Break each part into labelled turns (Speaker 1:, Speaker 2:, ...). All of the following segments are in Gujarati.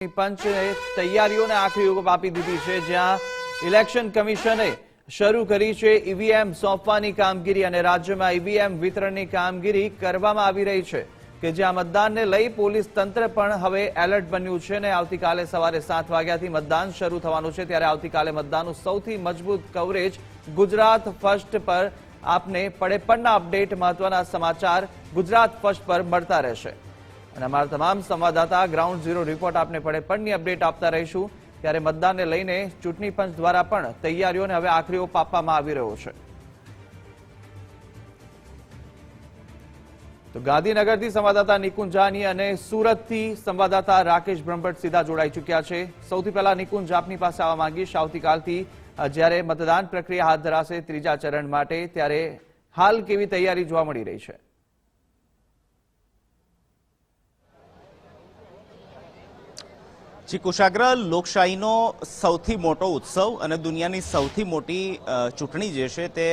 Speaker 1: પંચે તૈયારીઓને આખરી ઓપ આપી દીધી છે, જ્યાં ઇલેક્શન કમિશને શરૂ કરી છે ઈવીએમ સોંપવાની કામગીરી અને રાજ્યમાં ઈવીએમ વિતરણની કામગીરી કરવામાં આવી રહી છે કે જ્યાં મતદાનને લઈ પોલીસ તંત્ર પણ હવે એલર્ટ બન્યું છે અને આવતીકાલે સવારે સાત વાગ્યાથી મતદાન શરૂ થવાનું છે ત્યારે આવતીકાલે મતદાનનું સૌથી મજબૂત કવરેજ ગુજરાત ફર્સ્ટ પર આપને પડે પડના અપડેટ મહત્વના સમાચાર ગુજરાત ફર્સ્ટ પર મળતા રહેશે. અને અમારા તમામ સંવાદદાતા ગ્રાઉન્ડ ઝીરો રિપોર્ટ આપને પડે, પણની અપડેટ આપતા રહીશું. ત્યારે મતદાનને લઈને ચૂંટણી પંચ દ્વારા પણ તૈયારીઓને હવે આખરી ઓપ આપવામાં આવી રહ્યો છે. તો ગાંધીનગરથી સંવાદદાતા નિકુંજ જાની અને સુરતથી સંવાદદાતા રાકેશ બ્રહ્મભટ્ટ સીધા જોડાઈ ચૂક્યા છે. સૌથી પહેલા નિકુંજ આપની પાસે આવવા માંગીશ. આવતીકાલથી જ્યારે મતદાન પ્રક્રિયા હાથ ધરાશે ત્રીજા ચરણ માટે, ત્યારે હાલ કેવી તૈયારી જોવા મળી રહી છે?
Speaker 2: જી કુશાગ્ર લોકશાહીનો સૌથી મોટો ઉત્સવ અને દુનિયાની સૌથી મોટી ચૂંટણી જે છે તે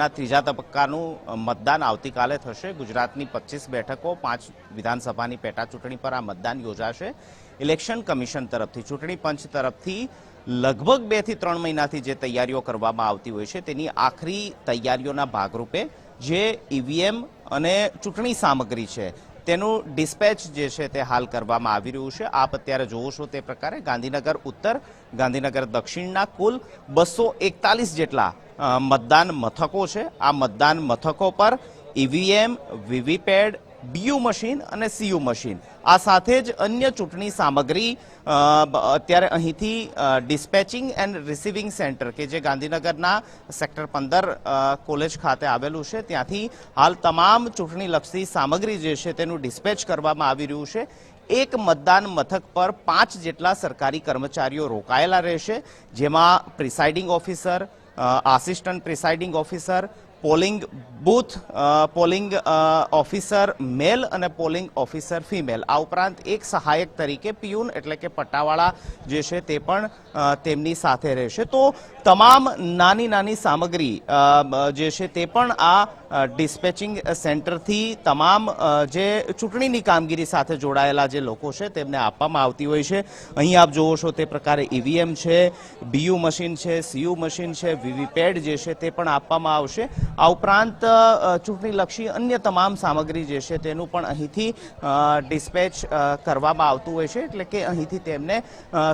Speaker 2: ના ત્રીજા તબક્કાનું મતદાન આવતીકાલે થશે. ગુજરાતની પચીસ બેઠકો, પાંચ વિધાનસભાની પેટા ચૂંટણી પર આ મતદાન યોજાશે. ઇલેક્શન કમિશન તરફથી, ચૂંટણી પંચ તરફથી લગભગ બેથી ત્રણ મહિનાથી જે તૈયારીઓ કરવામાં આવતી હોય છે, તેની આખરી તૈયારીઓના ભાગરૂપે જે ઈવીએમ અને ચૂંટણી સામગ્રી છે તેનું ડિસ્પેચ જે છે તે હાલ કરવામાં આવી રહ્યું છે. આપ અત્યારે જોવો છો તે પ્રકારે ગાંધીનગર ઉત્તર, ગાંધીનગર દક્ષિણના કુલ બસો એકતાલીસ જેટલા મતદાન મથકો છે. આ મતદાન મથકો પર ઈવીએમ વીવીપેડ બીયુ મશીન અને સીયુ મશીન. આ સાથે જ અન્ય ચૂંટણી સામગ્રી અત્યારે અહીંથી ડિસ્પેચિંગ એન્ડ રિસીવિંગ સેન્ટર કે જે ગાંધીનગરના સેક્ટર પંદર કોલેજ ખાતે આવેલું છે. ત્યાંથી હાલ તમામ ચૂંટણીલક્ષી સામગ્રી જે છે તેનું ડિસ્પેચ કરવામાં આવી રહ્યું છે. એક મતદાન મથક પર પાંચ જેટલા સરકારી કર્મચારીઓ રોકાયેલા રહેશે, જેમાં presiding officer assistant presiding officer polling booth polling officer male અને પોલિંગ ઓફિસર ફિમેલ આ ઉપરાંત એક સહાયક તરીકે પિયુન એટલે કે પટ્ટાવાળા જે છે તે પણ તેમની સાથે રહેશે. તો તમામ નાની નાની સામગ્રી જે છે તે પણ આ ડિસ્પેચિંગ સેન્ટરથી તમામ જે ચૂંટણીની કામગીરી સાથે જોડાયેલા જે લોકો છે, તેમને આપવામાં આવતી હોય છે. અહીં આપ જોવો છો તે પ્રકારે ઈવીએમ છે બીયુ મશીન છે સીયુ મશીન છે વીવીપેડ જે છે તે પણ આપવામાં આવશે. આ ઉપરાંત ચૂંટણીલક્ષી અન્ય તમામ સામગ્રી જે છે તેનું પણ અહીંથી ડિસ્પેચ કરવામાં આવતું હોય છે, એટલે કે અહીંથી તેમને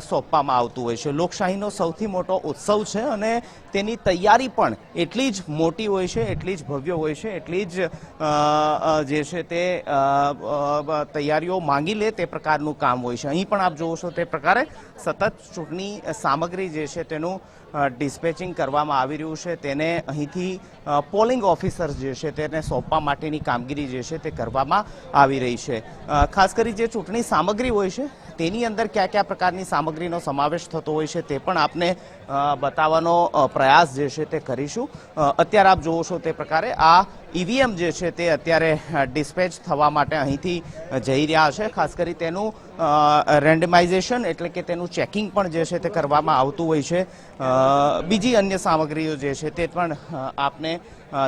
Speaker 2: સોંપવામાં આવતું હોય છે. લોકશાહીનો સૌથી મોટો ઉત્સવ છે અને તેની તૈયારી પણ એટલી જ મોટી હોય છે, એટલી જ ભવ્ય હોય છે, એટલી જ જે છે તે તૈયારીઓ માંગી લે તે પ્રકારનું કામ હોય છે. અહીં પણ આપ જોવો છો તે પ્રકારે સતત ચૂંટણી સામગ્રી જે છે તેનું ડિસ્પેચિંગ કરવામાં આવી રહ્યું છે. તેને અહીંથી પોલિંગ ઓફિસર જે છે તેને સોંપવા માટેની કામગીરી જે છે તે કરવામાં આવી રહી છે. ખાસ કરી જે ચૂંટણી સામગ્રી હોય છે, તેની અંદર કયા કયા પ્રકારની સામગ્રીનો સમાવેશ થતો હોય છે તે પણ આપને બતાવવાનો પ્રયાસ જે છે તે કરીશું. અત્યારે આપ જોવો છો તે પ્રકારે આ ઈવીએમ જે છે તે અત્યારે ડિસ્પેચ થવા માટે અહીંથી જઈ રહ્યા છે. ખાસ કરી તેનું રેન્ડમાઇઝેશન એટલે કે તેનું ચેકિંગ પણ જે છે તે કરવામાં આવતું હોય છે. બીજી અન્ય સામગ્રીઓ જે છે તે પણ આપને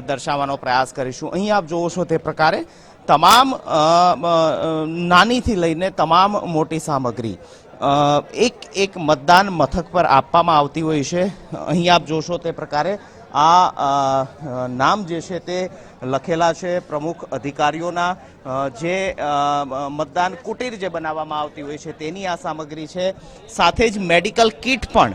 Speaker 2: દર્શાવવાનો પ્રયાસ કરીશું. અહીં આપ જોવો છો તે પ્રકારે તમામ નાનીથી લઈને તમામ મોટી સામગ્રી એક એક મતદાન મથક પર આપવામાં આવતી હોય છે. અહીં આપ જોશો તે પ્રકારે આ નામ જે છે તે લખેલા છે પ્રમુખ અધિકારીઓના જે મતદાન કુટીર જે બનાવવામાં આવતી હોય છે તેની આ સામગ્રી છે. સાથે જ મેડિકલ કિટ પણ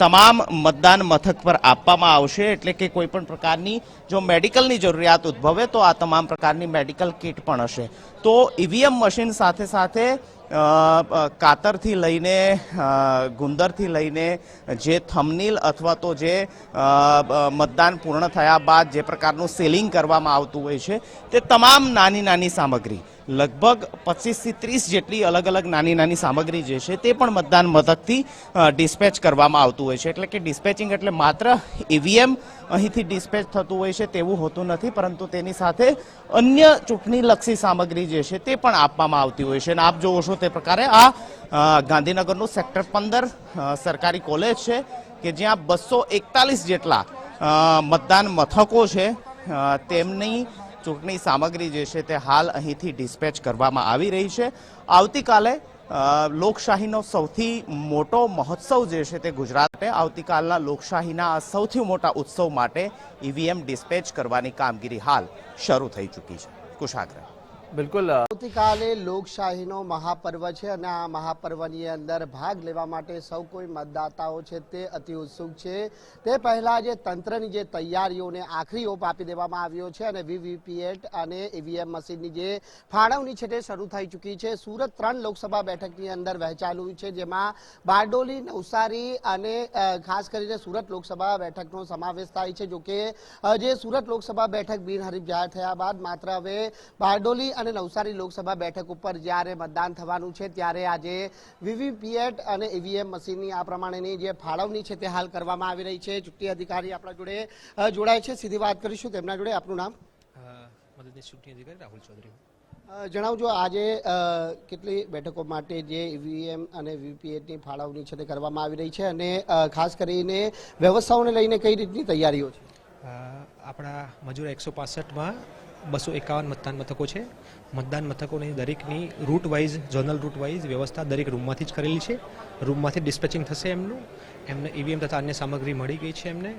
Speaker 2: તમામ મતદાન મથક પર આપવામાં આવશે. એટલે કે કોઈ પણ પ્રકારની જો મેડિકલની જરૂરિયાત ઉદ્ભવે તો આ તમામ પ્રકારની મેડિકલ કિટ પણ હશે. તો ઈવીએમ મશીન સાથે સાથે કાતરથી લઈને ગુંદરથી લઈને જે થમનીલ અથવા તો જે મતદાન પૂર્ણ થયા બાદ જે પ્રકારનું સેલિંગ કરવામાં આવતું હોય છે, તે તમામ નાની નાની સામગ્રી. લગભગ પચીસથી ત્રીસ જેટલી અલગ અલગ નાની નાની સામગ્રી જે છે તે પણ મતદાન મથકથી ડિસ્પેચ કરવામાં આવતું હોય છે. એટલે કે ડિસ્પેચિંગ એટલે માત્ર ઈવીએમ અહીંથી ડિસ્પેચ થતું હોય છે તેવું હોતું નથી, પરંતુ તેની સાથે અન્ય ચૂંટણીલક્ષી સામગ્રી જે છે તે પણ આપવામાં આવતી હોય છે. અને આપ જોવો છો તે પ્રકારે આ ગાંધીનગરનું સેક્ટર પંદર સરકારી કોલેજ છે કે જ્યાં બસો એકતાલીસ જેટલા મતદાન મથકો છે. તેમની ચૂંટણી સામગ્રી જે છે તે હાલ અહીંથી ડિસ્પેચ કરવામાં આવી રહી છે. આવતીકાલે લોકશાહીનો સૌથી મોટો મહોત્સવ જે છે તે ગુજરાતે આવતીકાલના લોકશાહીના સૌથી મોટા ઉત્સવ માટે ઈવીએમ ડિસ્પેચ કરવાની કામગીરી હાલ શરૂ થઈ ચૂકી છે. કુશાગ્ર
Speaker 1: બિલકુલ
Speaker 3: આવતીકાલે લોકશાહીનો મહાપર્વ છે અને આ મહાપર્વની અંદર ભાગ લેવા માટે સૌ કોઈ મતદાતાઓ છે તે અતિ ઉત્સુક છે. તે પહેલા જે તંત્રની જે તૈયારીઓને આખરી ઓપ આપી દેવામાં આવ્યો છે અને વીવીપીએટ અને ઈવીએમ મશીનની જે ફાળવણી છે તે શરૂ થઈ ચૂકી છે. સુરત ત્રણ લોકસભા બેઠકની અંદર વહેંચાયેલું છે, જેમાં બારડોલી, નવસારી અને ખાસ કરીને સુરત લોકસભા બેઠકનો સમાવેશ થાય છે. જોકે જે સુરત લોકસભા બેઠક બિનહરીફ જાહેર થયા બાદ માત્ર હવે બારડોલી અને નવસારી લોકસભા બેઠક ઉપર જ્યારે મતદાન થવાનું છે ત્યારે આજે વીવીપીએટ અને ઈવીએમ મશીનની આ પ્રમાણેની જે ફાળવણી છે તે હાલ કરવામાં આવી રહી છે. ચૂંટણી અધિકારી આપણા જોડે જોડાય છે. સીધી વાત કરીશું. તેમના જોડે આપનું નામ?
Speaker 4: મદદનીશ ચૂંટણી અધિકારી રાહુલ ચૌધરી.
Speaker 3: જણાવજો આજે કેટલી બેઠકો માટે જે ઈવીએમ અને વીવીપીએટની ફાળવણી છે તે કરવામાં આવી રહી છે અને ખાસ કરીને વ્યવસ્થાઓને લઈને કઈ રીતની તૈયારીઓ છે?
Speaker 4: આપણા મજૂર એકસો પાસઠમાં બસો એકાવન મતદાન મથકો છે. મતદાન મથકોની દરેકની route wise zonal route wise વ્યવસ્થા દરેક રૂમમાંથી જ કરેલી છે. રૂમમાંથી ડિસ્પેચિંગ થશે એમનું. એમને ઈવીએમ તથા અન્ય સામગ્રી મળી ગઈ છે એમને.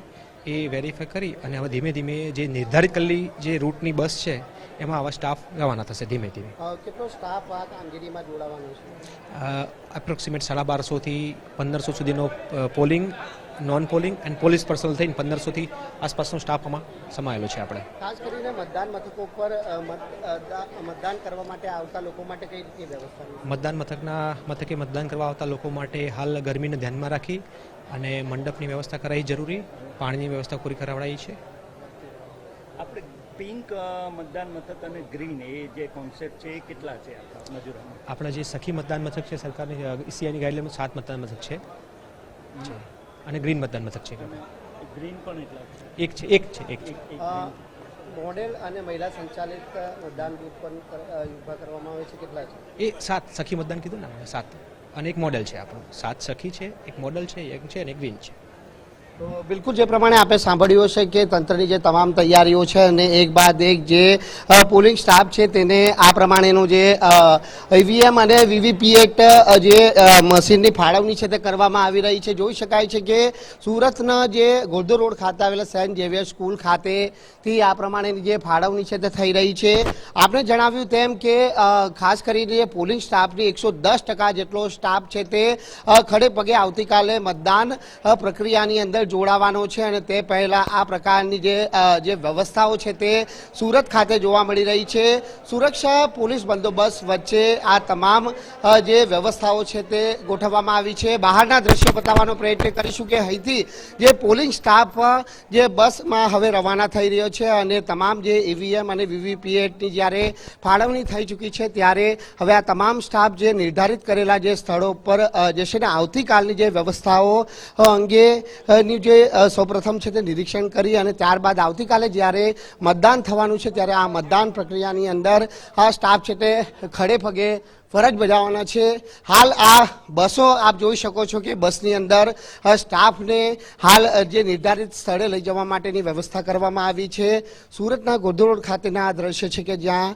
Speaker 4: એ વેરીફાઈ કરી અને હવે ધીમે ધીમે જે નિર્ધારિત કરેલી જે રૂટની બસ છે એમાં આવા સ્ટાફ રવાના થશે ધીમે ધીમે.
Speaker 3: કેટલો સ્ટાફ આ કામગીરીમાં જોડાવાનો છે?
Speaker 4: એપ્રોક્સિમેટ સાડા બારસોથી પંદરસો સુધીનો polling non polling and police personnel થઈને પંદરસોથી આસપાસનો સ્ટાફ આમાં સમાયેલો છે આપણે.
Speaker 3: ખાસ કરીને મતદાન મથકો પર મતદાન કરવા માટે આવતા લોકો માટે કઈ રીતની વ્યવસ્થા
Speaker 4: મતદાન મથકના મથકે મતદાન કરવા આવતા લોકો માટે હાલ ગરમીને ધ્યાનમાં રાખી અને મંડપની વ્યવસ્થા કરાવી જરૂરી પાણીની વ્યવસ્થા પૂરી કરાવડાવી છે.
Speaker 5: આપણે પિંક મતદાન મથક અને ગ્રીન એ જે કોન્સેપ્ટ છે એ કેટલા છે આપણા મજૂરોમાં?
Speaker 4: આપણા જે સખી મતદાન મથક છે સરકારની ઈસીઆઈની ગાઈડલાઈન સાત મતદાન મથક છે. અને ગ્રીન મતદાન મથક છે.
Speaker 5: ગ્રીન પણ એટલા
Speaker 4: એક છે એક છે એક છે.
Speaker 3: મોડેલ અને મહિલા સંચાલિત મતદાન બુથ પણ ઊભા કરવામાં આવે છે કેટલા છે?
Speaker 4: એ સાત સખી મતદાન કીધું ને સાત. અને એક મોડેલ છે આપણું. સાત સખી છે એક મોડેલ છે એક છે અને એક ગ્રીન છે.
Speaker 3: બિલકુલ જે પ્રમાણે આપણે સાંભળ્યું છે કે તંત્રની જે તમામ તૈયારીઓ છે અને એક બાદ એક જે પોલિંગ સ્ટાફ છે તેને આ પ્રમાણેનું જે ઈવીએમ અને વીવીપીએટ જે મશીનની ફાળવણી છે તે કરવામાં આવી રહી છે. જોઈ શકાય છે કે સુરતના જે ગોરધો રોડ ખાતે આવેલા સેન્ટ ઝેવિયર સ્કૂલ ખાતેથી આ પ્રમાણેની જે ફાળવણી છે તે થઈ રહી છે. આપણે જણાવ્યું તેમ કે ખાસ કરીને પોલિંગ સ્ટાફની એકસો જેટલો સ્ટાફ છે તે ખડે પગે આવતીકાલે મતદાન પ્રક્રિયાની અંદર જોડાવાનો છે અને તે પહેલા આ પ્રકારની જે જે વ્યવસ્થાઓ છે તે સુરત ખાતે જોવા મળી રહી છે. સુરક્ષા પોલીસ બંદોબસ્ત વચ્ચે આ તમામ જે વ્યવસ્થાઓ છે તે ગોઠવવામાં આવી છે. બહારના દ્રશ્યો બતાવવાનો પ્રયત્ન કરીશું કે અહીંથી જે પોલિંગ સ્ટાફ જે બસમાં હવે રવાના થઈ રહ્યો છે અને તમામ જે ઈવીએમ અને વીવીપીએટની જ્યારે ફાળવણી થઈ ચૂકી છે ત્યારે હવે આ તમામ સ્ટાફ જે નિર્ધારિત કરેલા જે સ્થળો પર જશે ને આવતીકાલની જે વ્યવસ્થાઓ અ, અંગે જે સૌપ્રથમ છે તે નિરીક્ષણ કરી અને ત્યારબાદ આવતીકાલે જ્યારે મતદાન થવાનું છે, ત્યારે આ મતદાન પ્રક્રિયાની અંદર આ સ્ટાફ છે તે ખડે પગે ફરજ બજાવવાના છે. હાલ આ બસો આપ જોઈ શકો છો કે બસની અંદર સ્ટાફને હાલ જે નિર્ધારિત સ્થળે લઈ જવા માટેની વ્યવસ્થા કરવામાં આવી છે. સુરતના ગોધો ખાતેના આ દ્રશ્ય છે કે જ્યાં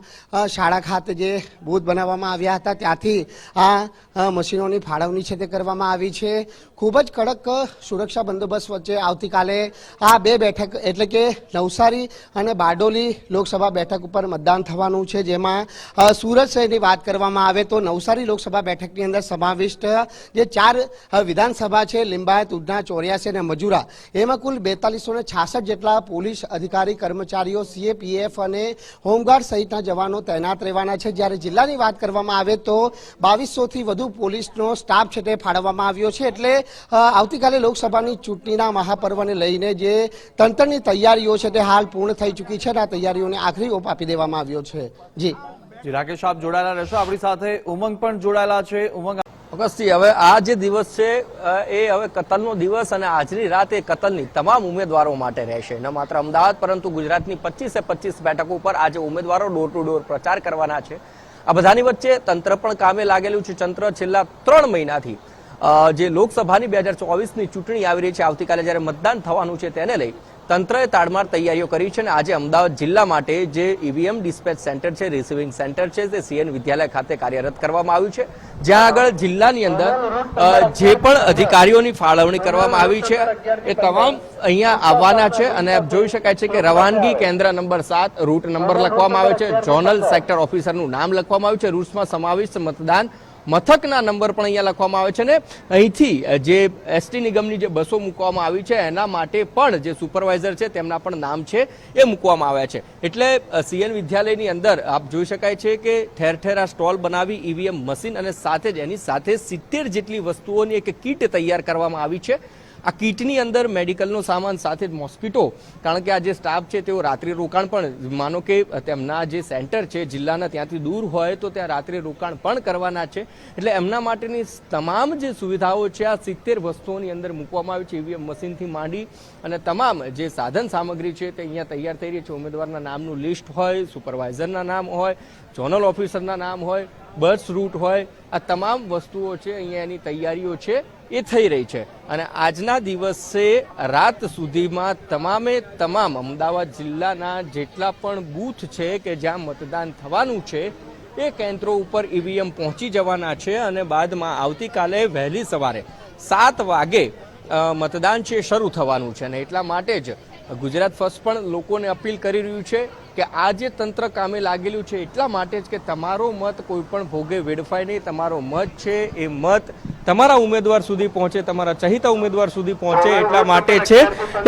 Speaker 3: શાળા ખાતે જે બૂથ બનાવવામાં આવ્યા હતા, ત્યાંથી આ મશીનોની ફાળવણી છે તે કરવામાં આવી છે. ખૂબ જ કડક સુરક્ષા બંદોબસ્ત વચ્ચે આવતીકાલે આ બે બેઠક એટલે કે નવસારી અને બારડોલી લોકસભા બેઠક ઉપર મતદાન થવાનું છે, જેમાં સુરત શહેરની વાત કરવામાં આવે તો નવસારી લોકસભા બેઠકની અંદર સમાવિષ્ટ જે ચાર વિધાનસભા છે, લિંબાયત, ઉધના, ચોર્યાસી અને મજુરા, એમાં કુલ બેતાલીસો છાસઠ જેટલા પોલીસ અધિકારી, કર્મચારીઓ સીએપીએફ અને હોમગાર્ડ સહિતના જવાનો તૈનાત રહેવાના છે. જ્યારે જિલ્લાની વાત કરવામાં આવે તો બાવીસોથી વધુ પોલીસનો સ્ટાફ છે તે ફાળવવામાં આવ્યો છે. એટલે આવતીકાલે લોકસભાની ચૂંટણીના મહાપર્વને લઈને જે તંત્રની તૈયારીઓ છે તે હાલ પૂર્ણ થઈ ચૂકી છે અને આ તૈયારીઓને આખરી ઓપ આપી દેવામાં આવ્યો છે. જી.
Speaker 1: જી, રાકેશ, આપ જોડાયેલા રહેશો. આપણી સાથે ઉમંગ પણ જોડાયેલા છે. ઉમંગ,
Speaker 6: અગસ્તી, હવે આ જે દિવસ છે એ હવે કતલનો દિવસ અને આજની રાત એ કતલની તમામ ઉમેદવારો માટે રહેશે. ન માત્ર અમદાવાદ, પરંતુ ગુજરાતની પચીસે પચીસ બેઠકો ઉપર આજે ઉમેદવારો ડોર ટુ ડોર પ્રચાર કરવાના છે. આ બધાની વચ્ચે તંત્ર પણ કામે લાગેલું છે. તંત્ર છેલ્લા ત્રણ મહિનાથી જે લોકસભાની બે હજાર ચોવીસની ચૂંટણી આવી રહી છે, આવતીકાલે જ્યારે મતદાન થવાનું છે તેને લઈ તંત્રએ તાડમાર તૈયારીઓ કરી છે અને આજે અમદાવાદ જિલ્લા માટે જે ઈવીએમ ડિસ્પેચ સેન્ટર છે, રિસીવિંગ સેન્ટર છે તે સીએન વિદ્યાલય ખાતે કાર્યરત કરવામાં આવ્યું છે. જ્યાં આગળ જિલ્લાની અંદર જે પણ અધિકારીઓની ફાળવણી કરવામાં આવી છે, એ તમામ અહીંયા આવવાના છે અને આપ જોઈ શકાય છે કે રવાનગી કેન્દ્ર નંબર સાત, રૂટ નંબર લખવામાં આવે છે, ઝોનલ સેક્ટર ઓફિસરનું નામ લખવામાં આવ્યું છે રૂટ્સમાં સમાવિષ્ટ મતદાન મથકના નંબર પણ અહીંયા લખવામાં આવે છે ને અહીંથી જે એસટી નિગમની જે બસો મૂકવામાં આવી છે, એના માટે પણ જે સુપરવાઇઝર છે, તેમના પણ નામ છે, એ મૂકવામાં આવ્યા છે. એટલે સીએન વિદ્યાલયની અંદર આપ જોઈ શકાય છે કે ઠેર ઠેર આ સ્ટોલ બનાવી ઈવીએમ મશીન અને સાથે જ એની સાથે સિત્તેર જેટલી વસ્તુઓની એક કીટ તૈયાર કરવામાં આવી છે. આ કીટની અંદર મેડિકલનો સામાન સાથે જ મોસ્કીટો. કારણ કે આ જે સ્ટાફ છે, તેઓ રાત્રિ રોકાણ પણ, માનો કે તેમના જે સેન્ટર છે, જિલ્લાના ત્યાંથી દૂર હોય, તો ત્યાં રાત્રિ રોકાણ પણ કરવાના છે. એટલે એમના માટેની તમામ જે સુવિધાઓ છે, આ સિત્તેર વસ્તુઓની અંદર મૂકવામાં આવી છે ઈવીએમ મશીનથી માંડી અને તમામ જે સાધન સામગ્રી છે, તે અહીંયા તૈયાર થઈ રહી છે. ઉમેદવારના નામનું લિસ્ટ હોય, સુપરવાઇઝરના નામ હોય, ઝોનલ ઓફિસરના નામ હોય બસ રૂટ હોય, આ તમામ વસ્તુઓ છે, અહીંયા એની તૈયારીઓ છે, એ થઈ રહી છે. અને આજના દિવસે રાત સુધીમાં તમામે તમામ અમદાવાદ જિલ્લાના જેટલા પણ બૂથ છે કે જ્યાં મતદાન થવાનું છે, એ કેન્દ્રો ઉપર ઈવીએમ પહોંચી જવાના છે અને બાદમાં આવતીકાલે વહેલી સવારે સાત વાગે મતદાન છે, શરૂ થવાનું છે. અને એટલા માટે જ ગુજરાત ફર્સ્ટ પણ લોકોને અપીલ કરી રહ્યું છે કે આ જે તંત્ર કામે લાગેલું છે એટલા માટે જ કે તમારો મત કોઈ પણ ભોગે વેડફાય નહીં. તમારો મત છે એ મત તમારા ઉમેદવાર સુધી પહોંચે, તમારા ચહિતા ઉમેદવાર સુધી પહોંચે એટલા માટે છે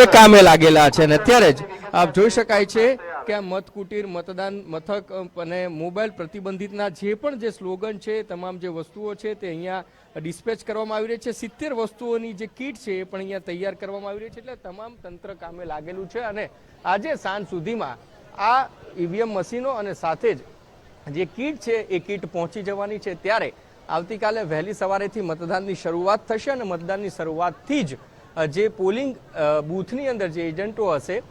Speaker 6: એ કામે લાગેલા છે. અને ત્યારે જ આપ જોઈ શકાય છે કે આ મત કુટીર, મતદાન, મથક અને મોબાઈલ પ્રતિબંધિતના જે પણ જે સ્લોગન છે, તમામ જે વસ્તુઓ છે તે અહીંયા ડિસ્પેચ કરવામાં આવી રહી છે. સિત્તેર વસ્તુઓની જે કીટ છે એ પણ અહીંયા તૈયાર કરવામાં આવી રહી છે. એટલે તમામ તંત્ર કામે લાગેલું છે. અને આજે સાંજ સુધીમાં આ ઈવીએમ મશીનો અને સાથે જ જે કીટ છે, એ કીટ પહોંચી જવાની છે ત્યારે આવતીકાલે વહેલી સવારેથી મતદાનની શરૂઆત થશે અને મતદાનની શરૂઆતથી જ જે પોલિંગ બૂથની અંદર જે એજન્ટો હશે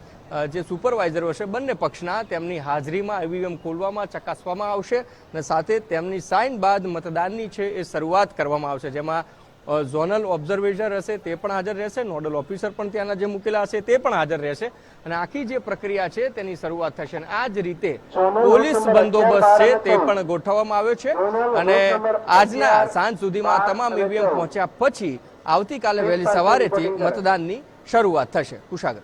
Speaker 6: જે સુપરવાઇઝરો હશે, બંને પક્ષના તેમની હાજરીમાં ઈવીએમ ખોલવામાં, ચકાસવામાં આવશે અને સાથે તેમની સાઇન બાદ મતદાનની છે એ શરૂઆત કરવામાં આવશે, જેમાં ઝોનલ ઓબ્ઝર્વેટર હશે તે પણ હાજર રહેશે નોડલ ઓફિસર પણ ત્યાંના જે મૂકેલા હશે તે પણ હાજર રહેશે. અને આખી જે પ્રક્રિયા છે તેની શરૂઆત થશે અને આ જ રીતે પોલીસ બંદોબસ્ત છે તે પણ ગોઠવવામાં આવ્યો છે. અને આજના સાંજ સુધીમાં તમામ ઈવીએમ પહોંચ્યા પછી આવતીકાલે વહેલી સવારેથી મતદાનની શરૂઆત થશે. કુશાગર.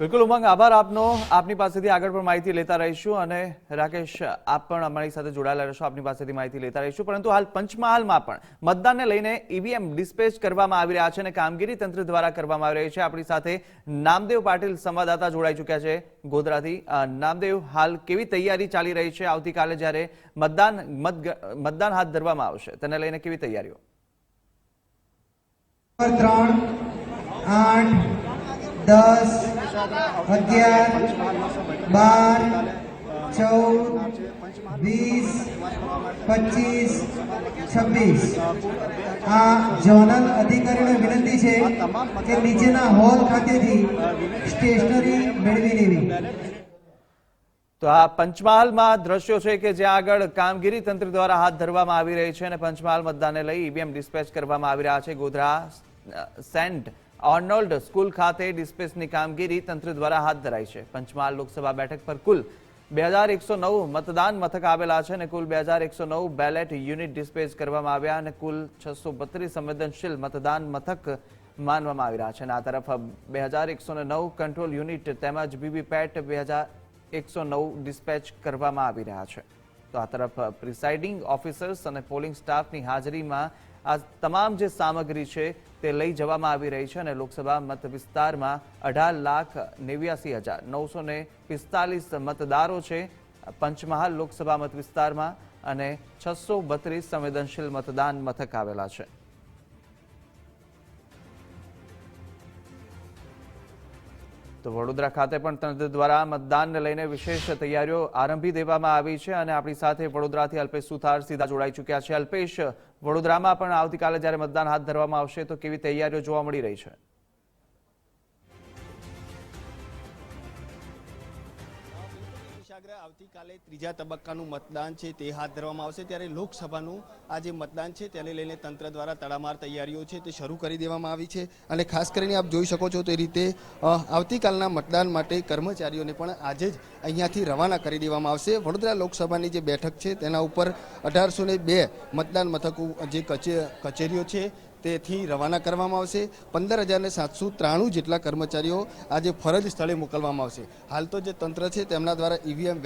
Speaker 1: બિલકુલ ઉમંગ, આભાર આપનો. આપની પાસેથી આગળ પણ માહિતી લેતા રહીશું અને રાકેશ, આપ પણ અમારી સાથે જોડાયેલા રહેશો. આપની પાસેથી માહિતી લેતા રહીશું. પરંતુ હાલ પંચમહાલમાં પણ મતદાનને લઈને ઈવીએમ ડિસ્પેચ કરવામાં આવી રહ્યા છે અને કામગીરી તંત્ર દ્વારા કરવામાં આવી રહી છે. આપણી સાથે નામદેવ પાટીલ સંવાદદાતા જોડાઈ ચૂક્યા છે ગોધરાથી. નામદેવ, હાલ કેવી તૈયારી ચાલી રહી છે? આવતીકાલે જ્યારે મતદાન, મત, મતદાન હાથ ધરવામાં આવશે, તેને લઈને કેવી તૈયારીઓ?
Speaker 7: ત્રણ, આઠ, દસ અગિયાર, બાર, ચૌદ, વીસ, પચીસ, છવ્વીસ. આ ઝોનલ અધિકારીને વિનંતી છે કે નીચેના હોલ ખાતેથી સ્ટેશનરી મેળવી લેવી.
Speaker 1: તો આ પંચમહાલમાં દ્રશ્યો છે કે જ્યાં આગળ કામગીરી તંત્ર દ્વારા હાથ ધરવામાં આવી રહી છે અને પંચમહાલ મતદાનને લઈ ઈવીએમ ડિસ્પેચ કરવામાં આવી રહ્યા છે. ગોધરા સેન્ટ ઓર્નોલ્ડ સ્કૂલ ખાતે ડિસ્પેચની કામગીરી તંત્ર દ્વારા હાથ ધરાઈ છે. પંચમહાલ લોકસભા બેઠક પર કુલ બે હજાર એકસો નવ મતદાન મથક આવેલા છે અને કુલ બે હજાર એકસો નવ બેલેટ યુનિટ ડિસ્પેચ કરવામાં આવ્યા અને કુલ છસો બત્રીસ સંવેદનશીલ મતદાન મથક માનવામાં આવી રહ્યા છે. અને આ તરફ બે હજાર એકસો નવ કંટ્રોલ યુનિટ તેમજ વીવીપેટ બે હજાર એકસો નવ ડિસ્પેચ કરવામાં આવી રહ્યા છે. તો આ તરફ પ્રિસાઇડિંગ ઓફિસર્સ અને પોલિંગ સ્ટાફની હાજરીમાં આ તમામ જે સામગ્રી છે તે લઈ જવામાં આવી રહી છે અને લોકસભા મત વિસ્તારમાં અઢાર લાખ નેવ્યાસી હજાર નવસો ને પિસ્તાલીસ મતદારો છે. પંચમહાલ લોકસભા મત વિસ્તારમાં અને છસો બત્રીસ સંવેદનશીલ મતદાન મથક આવેલા છે. તો વડોદરા ખાતે પણ તંત્ર દ્વારા મતદાનને લઈને વિશેષ તૈયારીઓ આરંભી દેવામાં આવી છે અને આપણી સાથે વડોદરાથી અલ્પેશ સુથાર સીધા જોડાઈ ચૂક્યા છે. અલ્પેશ, વડોદરામાં પણ આવતીકાલે જ્યારે મતદાન હાથ ધરવામાં આવશે તો કેવી તૈયારીઓ જોવા મળી રહી છે?
Speaker 8: આવતીકાલે ત્રીજા તબક્કાનું મતદાન છે તે હાથ ધરવામાં આવશે. ત્યારે લોકસભાનું આ જે મતદાન છે તેને લઈને તંત્ર દ્વારા તડામાર તૈયારીઓ છે તે શરૂ કરી દેવામાં આવી છે. અને ખાસ કરીને આપ જોઈ શકો છો તે રીતે આવતીકાલના મતદાન માટે કર્મચારીઓને પણ આજે જ અહીંયાથી રવાના કરી દેવામાં આવશે. વડોદરા લોકસભાની જે બેઠક છે તેના ઉપર અઢારસો બે મતદાન મથકો, જે કચે- કચેરીઓ છે તેથી રવાના કરવામાં આવશે. પંદર હજારને સાતસો ત્રાણું જેટલા કર્મચારીઓ આજે ફરજ સ્થળે મોકલવામાં આવશે. હાલ તો જે તંત્ર છે તેમના દ્વારા ઈવીએમ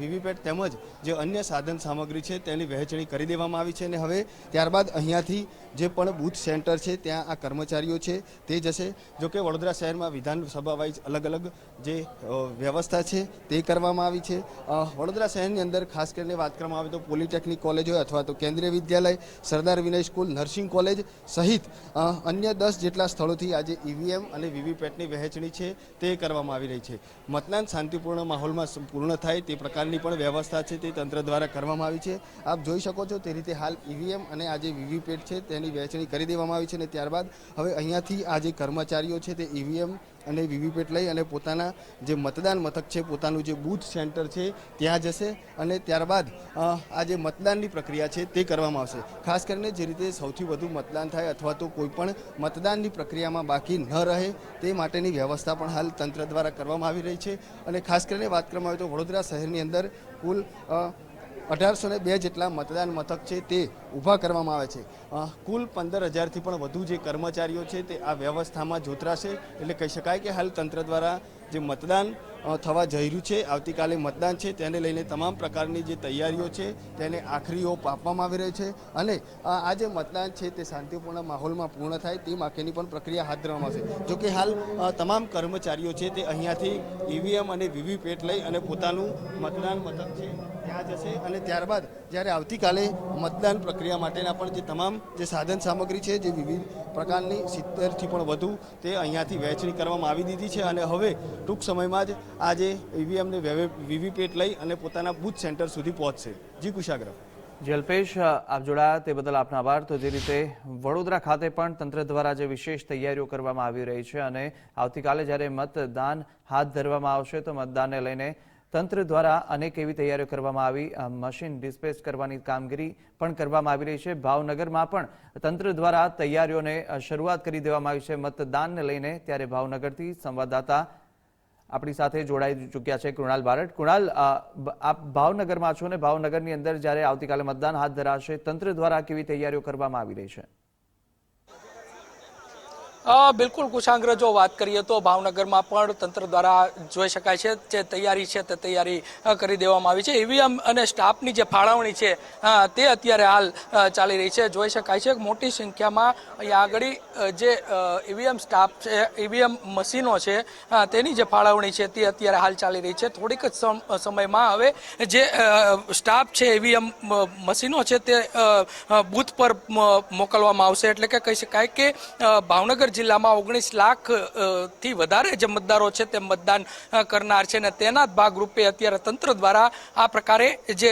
Speaker 8: વીવીપેટ તેમજ જે અન્ય સાધન સામગ્રી છે તેની વહેંચણી કરી દેવામાં આવી છે અને હવે ત્યારબાદ અહીંયાથી જે પણ બૂથ સેન્ટર છે ત્યાં આ કર્મચારીઓ છે તે જશે. જોકે વડોદરા શહેરમાં વિધાનસભા વાઇઝ અલગ અલગ જે વ્યવસ્થા છે તે કરવામાં આવી છે. વડોદરા શહેરની અંદર ખાસ કરીને વાત કરવામાં આવે તો પોલિટેકનિક કોલેજ હોય અથવા તો Kendriya Vidyalaya, Sardar Vinay school, nursing college સહિત અન્ય દસ જેટલા સ્થળોથી આજે ઈવીએમ અને વીવીપેટની વહેંચણી છે તે કરવામાં આવી રહી છે. મતદાન શાંતિપૂર્ણ માહોલમાં પૂર્ણ થાય તે પ્રકારની પણ વ્યવસ્થા છે તે તંત્ર દ્વારા કરવામાં આવી છે. આપ જોઈ શકો છો તે રીતે હાલ ઈવીએમ અને આ જે વીવીપેટ છે તેની વહેંચણી કરી દેવામાં આવી છે અને ત્યારબાદ હવે અહીંયાથી આ જે કર્મચારીઓ છે તે ઈવીએમ અને વીવીપેટ લઈ અને પોતાના જે મતદાન મથક છે, પોતાનું જે બૂથ સેન્ટર છે, ત્યાં જશે અને ત્યારબાદ આ જે મતદાનની પ્રક્રિયા છે તે કરવામાં આવશે. ખાસ કરીને જે રીતે સૌથી વધુ મતદાન થાય અથવા તો કોઈ પણ મતદાનની પ્રક્રિયામાં બાકી ન રહે તે માટેની વ્યવસ્થા પણ હાલ તંત્ર દ્વારા કરવામાં આવી રહી છે. અને ખાસ કરીને વાત કરવામાં આવે તો વડોદરા શહેરની અંદર કુલ અઢારસો ને બે જેટલા મતદાન મથક છે તે ઊભા કરવામાં આવે છે. કુલ પંદર હજારથી પણ વધુ જે કર્મચારીઓ છે તે આ વ્યવસ્થામાં જોતરાશે. એટલે કહી શકાય કે હાલ તંત્ર દ્વારા જે મતદાન થવા જઈ રહ્યું છે, આવતીકાલે મતદાન છે, તેને લઈને તમામ પ્રકારની જે તૈયારીઓ છે તેને આખરી ઓપ આપવામાં આવી રહી છે. અને આ જે મતદાન છે તે શાંતિપૂર્ણ માહોલમાં પૂર્ણ થાય તે માટેની પણ પ્રક્રિયા હાથ ધરવામાં આવશે. જોકે હાલ તમામ કર્મચારીઓ છે તે અહીંયાથી ઈવીએમ અને વીવીપેટ લઈ અને પોતાનું મતદાન મથક છે. ત્યાં જશે અને ત્યારબાદ જ્યારે આવતીકાલે મતદાન પ્રક્રિયા માટેના પણ જે તમામ જે સાધન સામગ્રી છે, જે વિવિધ પ્રકારની સિત્તેરથી પણ વધુ તે અહીંયાથી વહેંચણી કરવામાં આવી દીધી છે અને હવે ટૂંક સમયમાં જ આ જે ઈવીએમને વીવીપેટ લઈ અને પોતાના બૂથ સેન્ટર સુધી પહોંચશે. જી કુશાગ્રહ
Speaker 1: જલ્પેશ આપ જોડાયા તે બદલ આપનો આભાર. તો જે રીતે વડોદરા ખાતે પણ તંત્ર દ્વારા જે વિશેષ તૈયારીઓ કરવામાં આવી રહી છે અને આવતીકાલે જ્યારે મતદાન હાથ ધરવામાં આવશે, તો મતદાનને લઈને તંત્ર દ્વારા અનેક એવી તૈયારીઓ કરવામાં આવી. મશીન ડિસ્પેચ કરવાની કામગીરી પણ કરવામાં આવી રહી છે. ભાવનગરમાં પણ તંત્ર દ્વારા તૈયારીઓને શરૂઆત કરી દેવામાં આવી છે. મતદાનને લઈને ત્યારે ભાવનગરથી સંવાદદાતા આપણી સાથે જોડાઈ ચૂક્યા છે કૃણાલ બારડ. કૃણાલ આપ ભાવનગરમાં છો ને? ભાવનગરની અંદર જ્યારે આવતીકાલે મતદાન હાથ ધરાશે, તંત્ર દ્વારા કેવી તૈયારીઓ કરવામાં આવી રહી છે?
Speaker 9: બિલકુલ કુશાંગ્ર જો વાત કરીએ તો ભાવનગરમાં પણ તંત્ર દ્વારા જોઈ શકાય છે જે તૈયારી છે તે તૈયારી કરી દેવામાં આવી છે. ઈવીએમ અને સ્ટાફની જે ફાળવણી છે તે અત્યારે હાલ ચાલી રહી છે. જોઈ શકાય છે મોટી સંખ્યામાં અહીંયા આગળ જે ઈવીએમ સ્ટાફ છે ઈવીએમ મશીનો છે તેની જે ફાળવણી છે તે અત્યારે હાલ ચાલી રહી છે. થોડીક જ સમ- સમયમાં હવે જે સ્ટાફ છે ઈવીએમ મશીનો છે તે બૂથ પર મોકલવામાં આવશે. એટલે કે કહી શકાય કે અ, ભાવનગર જિલ્લામાં ઓગણીસ લાખથી વધારે જે મતદારો છે તે મતદાન કરનાર છે ને તેના જ ભાગરૂપે અત્યારે તંત્ર દ્વારા આ પ્રકારે જે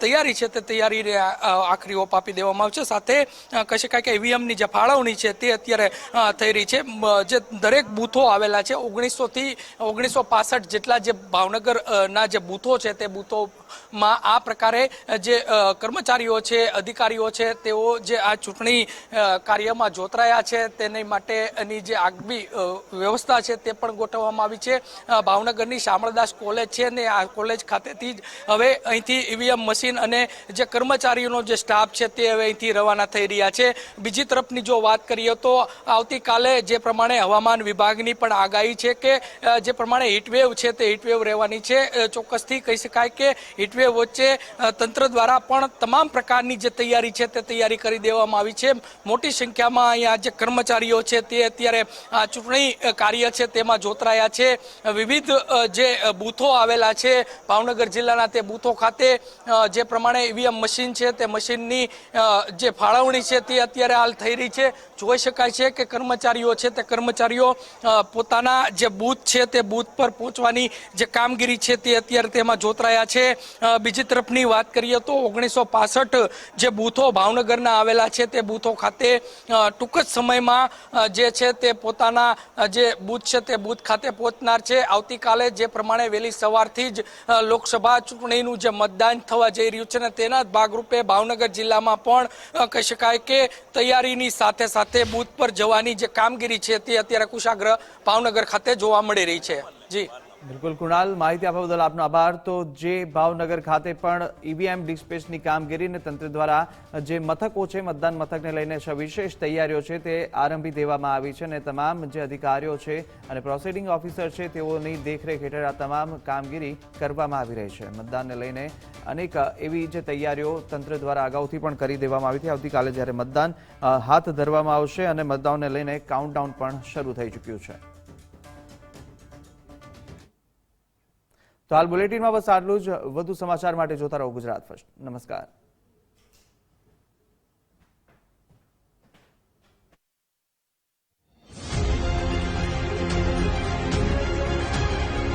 Speaker 9: તૈયારી છે તે તૈયારીને આખરી ઓપ આપી દેવામાં આવશે. સાથે કહી શકાય કે ઈવીએમની જે ફાળવણી છે તે અત્યારે થઈ રહી છે. જે દરેક બૂથો આવેલા છે, ઓગણીસો થી ઓગણીસો પાસઠ જેટલા જે ભાવનગરના જે બૂથો છે તે બૂથો માં આ પ્રકારે જે કર્મચારીઓ છે, અધિકારીઓ છે, તેઓ જે આ ચૂંટણી કાર્યમાં જોતરાયા છે, તેની માટેની જે આગવી વ્યવસ્થા છે તે પણ ગોઠવવામાં આવી છે. ભાવનગરની શામળદાસ કોલેજ છે ને આ કોલેજ ખાતેથી જ હવે અહીંથી ઈવીએમ મશીન અને જે કર્મચારીઓનો જે સ્ટાફ છે તે હવે અહીંથી રવાના થઈ રહ્યા છે. બીજી તરફની જો વાત કરીએ તો આવતીકાલે જે પ્રમાણે હવામાન વિભાગની પણ આગાહી છે કે જે પ્રમાણે હીટવેવ છે તે હીટવેવ રહેવાની છે. ચોક્કસથી કહી શકાય કે હીટવેવ વચ્ચે તંત્ર દ્વારા પણ તમામ પ્રકારની જે તૈયારી છે તે તૈયારી કરી દેવામાં આવી છે. મોટી સંખ્યામાં અહીંયા જે કર્મચારીઓ છે તે અત્યારે આ ચૂંટણી કાર્ય છે તેમાં જોતરાયા છે. વિવિધ જે બૂથો આવેલા છે, ભાવનગર જિલ્લાના તે બૂથો ખાતે જે પ્રમાણે ઈવીએમ મશીન છે તે મશીનની જે ફાળવણી છે તે અત્યારે હાલ થઈ રહી છે. જોઈ શકાય છે કે કર્મચારીઓ છે તે કર્મચારીઓ પોતાના જે બૂથ છે તે બૂથ પર પહોંચવાની જે કામગીરી છે તે અત્યારે તેમાં જોતરાયા છે. બીજી તરફની વાત કરીએ તો ઓગણીસો પાસઠ જે બૂથો ભાવનગરના આવેલા છે તે બૂથો ખાતે ટૂંક જ સમયમાં જે છે તે પોતાના જે બૂથ છે તે બૂથ ખાતે પહોંચનાર છે. આવતીકાલે જે પ્રમાણે વહેલી સવારથી જ લોકસભા ચૂંટણીનું જે મતદાન થવા જઈ રહ્યું છે ને તેના જ ભાગરૂપે ભાવનગર જિલ્લામાં પણ કહી શકાય કે તૈયારીની સાથે સાથે બૂથ પર જવાની જે કામગીરી છે તે અત્યારે કુશાગ્ર ભાવનગર ખાતે જોવા મળી રહી છે. જી.
Speaker 1: બિલકુલ કુણાલ, માહિતી આપવા બદલ આપનો આભાર. તો જે ભાવનગર ખાતે પણ ઈવીએમ ડિસ્પેચની કામગીરીને તંત્ર દ્વારા જે મથકો છે, મતદાન મથકને લઈને વિશેષ તૈયારીઓ છે, તે આરંભી દેવામાં આવી છે અને તમામ જે અધિકારીઓ છે અને પ્રોસિડિંગ ઓફિસર છે, તેઓની દેખરેખ હેઠળ આ તમામ કામગીરી કરવામાં આવી રહી છે. મતદાનને લઈને અનેક એવી જે તૈયારીઓ તંત્ર દ્વારા અગાઉથી પણ કરી દેવામાં આવી હતી. આવતીકાલે જ્યારે મતદાન હાથ ધરવામાં આવશે અને મતદાનને લઈને કાઉન્ટડાઉન પણ શરૂ થઈ ચૂક્યું છે. તો હાલ બુલેટિનમાં બસ આટલું જ. વધુ સમાચાર માટે જોતા રહો ગુજરાત ફર્સ્ટ. નમસ્કાર.